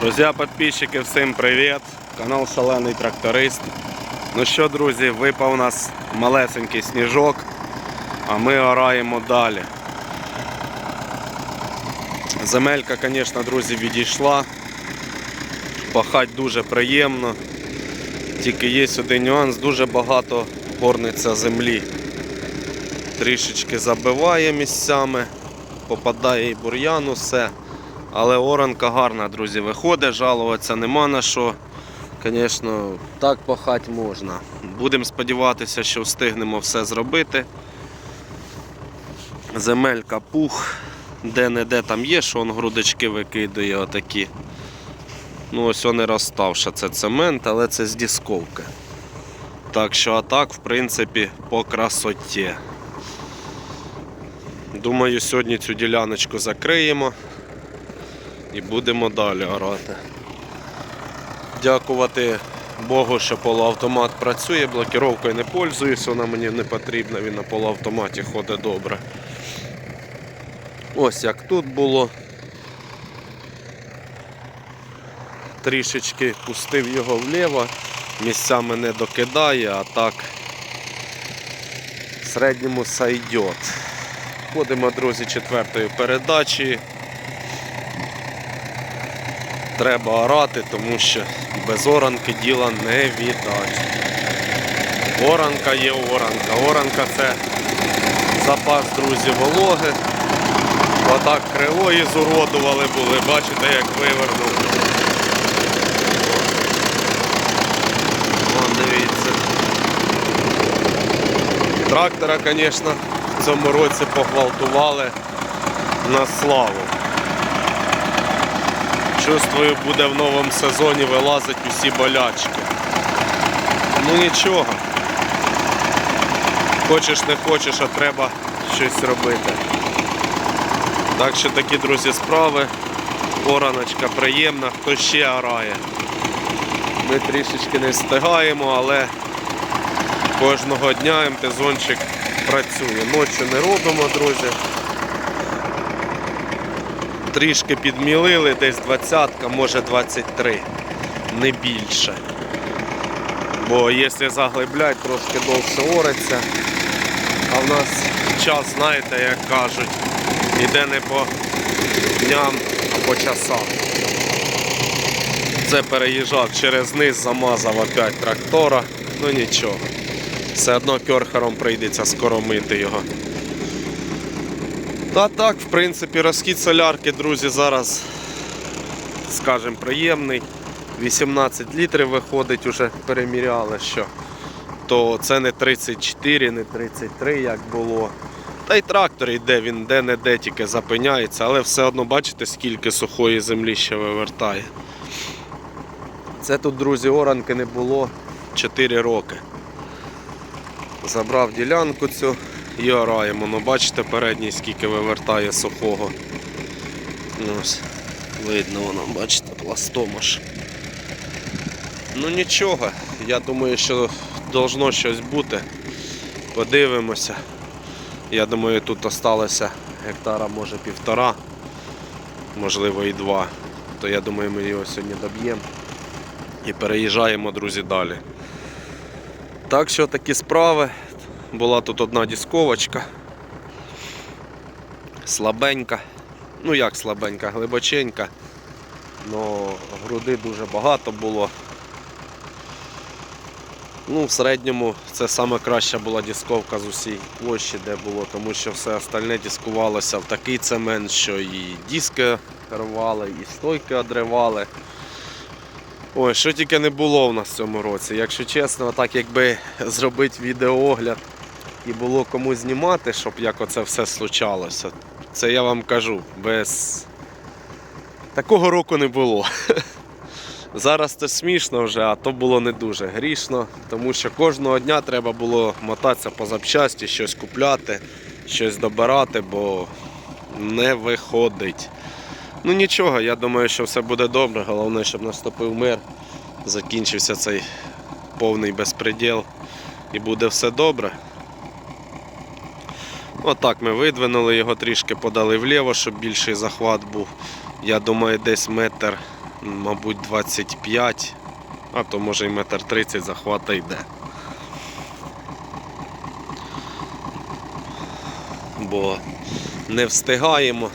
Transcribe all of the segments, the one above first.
Друзі, підписчики, всім привіт! Канал Шалений Тракторист. Ну що, друзі, випав у нас малесенький сніжок, а ми ораємо далі. Земелька, звісно, друзі, відійшла. Пахать дуже приємно. Тільки є один нюанс, дуже багато горниця землі. Трішечки забиває місцями, попадає і бур'ян, усе. Але оранка гарна, друзі, виходить, жалуватися нема на що. Звісно, так пахати можна. Будемо сподіватися, що встигнемо все зробити. Земелька пух, де-не-де там є, що он грудочки викидує отакі. Ну, ось он і. Це цемент, але це з дісковки. Так що, а так, в принципі, по красоті. Думаю, сьогодні цю діляночку закриємо і будемо далі орати. Дякувати Богу, що полуавтомат працює, блокіровкою не пользуюсь, вона мені не потрібна, він на полуавтоматі ходить добре. Ось як тут було. Трішечки пустив його вліво, місцями не докидає, а так в середньому сайдет. Ходимо, друзі, четвертої передачі. Треба орати, тому що без оранки діла не віддать. Оранка є оранка. Оранка це запас, друзі, вологи. Отак крило і зуродували були, бачите, як вивернув. Вон дивіться. Трактора, звісно, в цьому році погвалтували на славу. Чувствую, буде в новому сезоні вилазити усі болячки. Ну нічого. Хочеш не хочеш, а треба щось робити. Так що такі, друзі, справи. Ораночка приємна, хто ще орає. Ми трішечки не встигаємо, але кожного дня МТЗончик працює. Ночі не робимо, друзі. Трішки підмілили, десь 20, може 23, не більше. Бо якщо заглиблять, трошки довше ориться. А в нас час, знаєте, як кажуть, іде не по дням, а по часам. Це переїжджав через низ, замазав опять трактора, ну нічого. Все одно керхером прийдеться скоро мити його. Та так, в принципі, розхід солярки, друзі, зараз, скажімо, приємний. 18 літрів виходить, уже переміряли, що то це не 34, не 33, як було. Та й трактор йде, він де-не-де тільки запиняється, але все одно бачите, скільки сухої землі ще вивертає. Це тут, друзі, оранки не було 4 роки. Забрав ділянку цю іораємо. Ну бачите передній скільки вивертає сухого. Ну, Ось, видно воно, бачите, пластом аж. Ну нічого, я думаю, що должно щось бути. Подивимося. Я думаю, тут осталося гектара, може півтора, можливо і два. То я думаю, ми його сьогодні доб'ємо і переїжджаємо, друзі, далі. Так що такі справи. Була тут одна дісковочка. Слабенька. Ну як слабенька, глибоченька. Но груди дуже багато було. Ну, в середньому це саме краща була дісковка з усій площі, де було, тому що все остальне дискувалося в такий цемент, що і диски рвали, і стойки одривали. Ой, що тільки не було в нас в цьому році. Якщо чесно, так якби зробити відеоогляд і було кому знімати, щоб як оце все случалося, це я вам кажу, без такого року не було. Зараз це смішно вже, а то було не дуже грішно, тому що кожного дня треба було мотатися по запчасті, щось купляти, щось добирати, бо не виходить. Ну нічого, я думаю, що все буде добре. Головне, щоб наступив мир, закінчився цей повний безпреділ і буде все добре. Отак ми видвинули його трішки, подали вліво, щоб більший захват був. Я думаю, десь метр мабуть, 25, а то може і метр 30 захвата йде. Бо не встигаємо.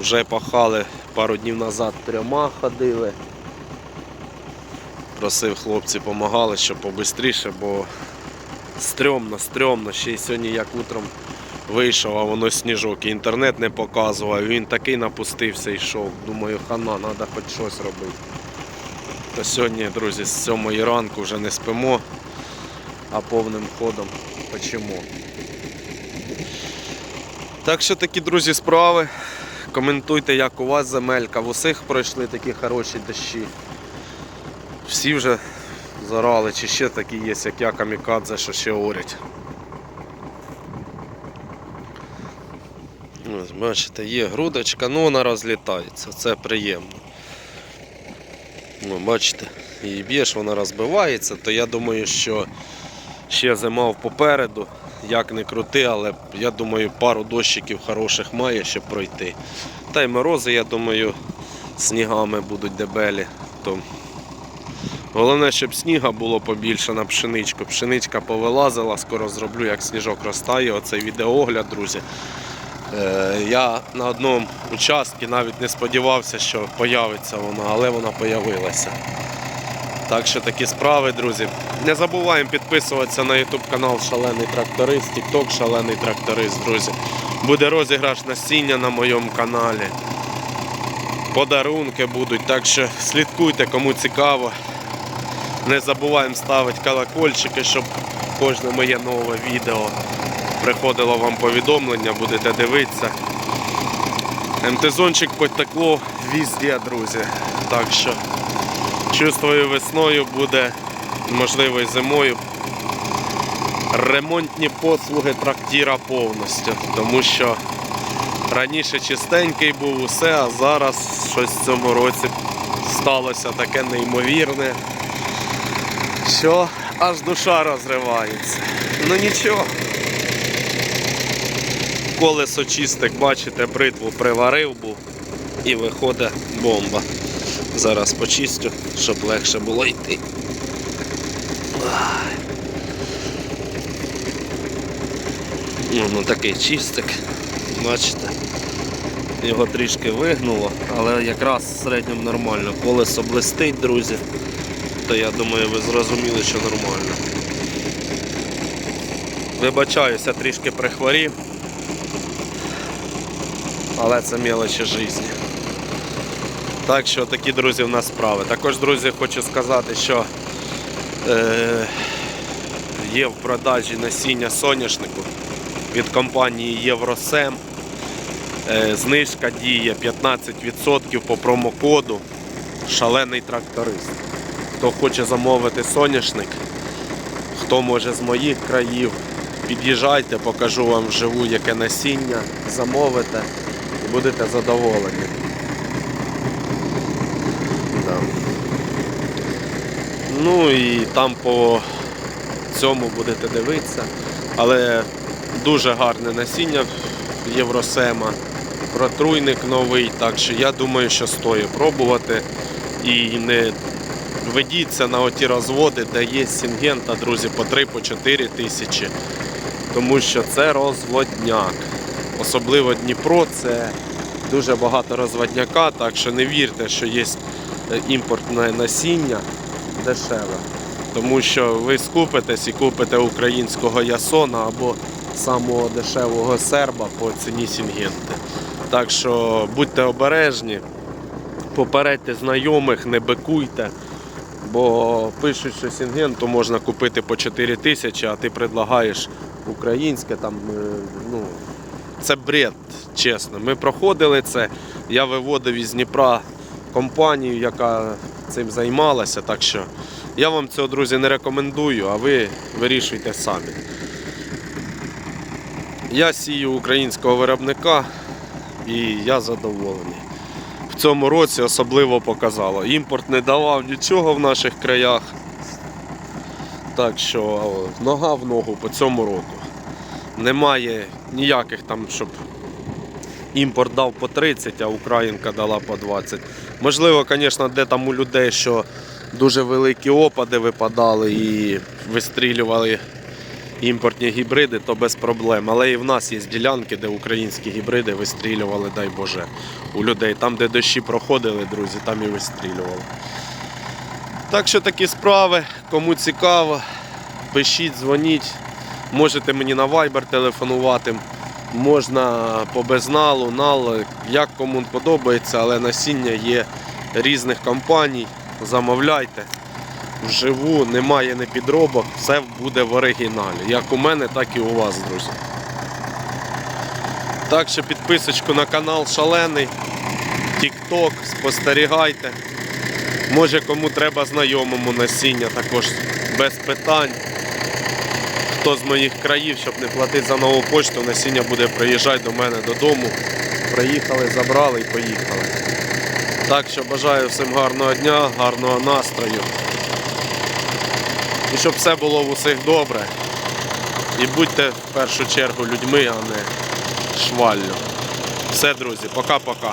Вже пахали пару днів назад трьома ходили. Просив хлопці допомагали, щоб побистріше, бо стрьомно, стрьомно. Ще й сьогодні як утром вийшов, а воно сніжок. І інтернет не показував. Він такий напустився і йшов. Думаю, хана, треба хоч щось робити. То сьогодні, друзі, з 7 ранку вже не спимо, а повним ходом печемо. Так що такі, друзі, справи. Коментуйте, як у вас земелька. В усіх пройшли такі хороші дощі. Всі вже зарали, чи ще такі є, як я камікадзе, що ще орять. Ось, бачите, є грудочка, ну вона розлітається, це приємно. Ну, бачите, її б'єш, вона розбивається, то я думаю, що ще зима попереду, як не крути, але я думаю, пару дощиків хороших має, щоб пройти. Та й морози, я думаю, снігами будуть дебелі. То Головне, щоб сніга було побільше на пшеничку. Пшеничка повилазила, скоро зроблю, як сніжок розтає. Оцей відеоогляд, друзі. Е, я на одному участку навіть не сподівався, що появиться вона, але вона появилася. Так що такі справи, друзі. Не забуваємо підписуватися на YouTube канал Шалений Тракторист, TikTok Шалений Тракторист, друзі. Буде розіграш насіння на моєму каналі. Подарунки будуть, так що слідкуйте, кому цікаво. Не забуваємо ставити колокольчики, щоб кожне моє нове відео приходило вам повідомлення, будете дивитися. МТ-зончик потекло везде, друзі. Так що чувствую весною буде, можливо і зимою. Ремонтні послуги трактира повністю, тому що раніше чистенький був усе, а зараз щось в цьому році сталося таке неймовірне, що аж душа розривається. Ну нічого. Колесо чистик, бачите, бритву приварив був і виходить бомба. Зараз почистю, щоб легше було йти. Ну, ну такий чистик, бачите. Його трішки вигнуло, але якраз в середньому нормально. Колесо блистить, друзі. То я думаю, ви зрозуміли, що нормально. Вибачаюся, трішки прихворів. Але це мелочі житті. Так що такі, друзі, в нас справи. Також, друзі, хочу сказати, що е, є в продажі насіння соняшнику від компанії Євросем. Е, знижка діє 15% по промокоду Шалений тракторист. Хто хоче замовити соняшник, хто може з моїх країв, під'їжджайте, покажу вам вживу, яке насіння, замовите і будете задоволені. Да. Ну і там по цьому будете дивитися. Але дуже гарне насіння Євросема, протруйник новий, так що я думаю, що стоїть пробувати і не ведіться на оті розводи, де є сінгента, друзі, по 3-4 тисячі. Тому що це розводняк. Особливо Дніпро це дуже багато розводняка, так що не вірте, що є е, імпортне насіння дешеве. Тому що ви скупитесь і купите українського ясона або самого дешевого серба по ціні сінгенти. Так що будьте обережні, попередьте знайомих, не бикуйте. Бо пишуть, що сінгенту можна купити по 4 тисячі, а ти предлагаєш українське там, е, ну, це бред, чесно. Ми проходили це. Я виводив із Дніпра компанію, яка цим займалася. Так що я вам цього, друзі, не рекомендую, а ви вирішуйте самі. Я сію українського виробника і я задоволений. Цьому році особливо показало. Імпорт не давав нічого в наших краях. Так що нога в ногу по цьому року. Немає ніяких там, щоб імпорт дав по 30, а Українка дала по 20. Можливо, звісно, де там у людей, що дуже великі опади випадали і вистрілювали імпортні гібриди, то без проблем. Але і в нас є ділянки, де українські гібриди вистрілювали, дай Боже, у людей. Там, де дощі проходили, друзі, там і вистрілювали. Так що такі справи, кому цікаво, пишіть, дзвоніть. Можете мені на Viber телефонувати, можна по безналу, нал, як кому подобається, але насіння є різних компаній. Замовляйте вживу, немає не підробок, все буде в оригіналі. Як у мене, так і у вас, друзі. Так що підписочку на канал Шалений, TikTok, спостерігайте. Може кому треба знайомому насіння, також без питань. Хто з моїх країв, щоб не платити за нову почту, насіння буде приїжджати до мене додому. Приїхали, забрали і поїхали. Так що бажаю всім гарного дня, гарного настрою. І щоб все було в усіх добре. І будьте в першу чергу людьми, а не шваллю. Все, друзі, пока-пока.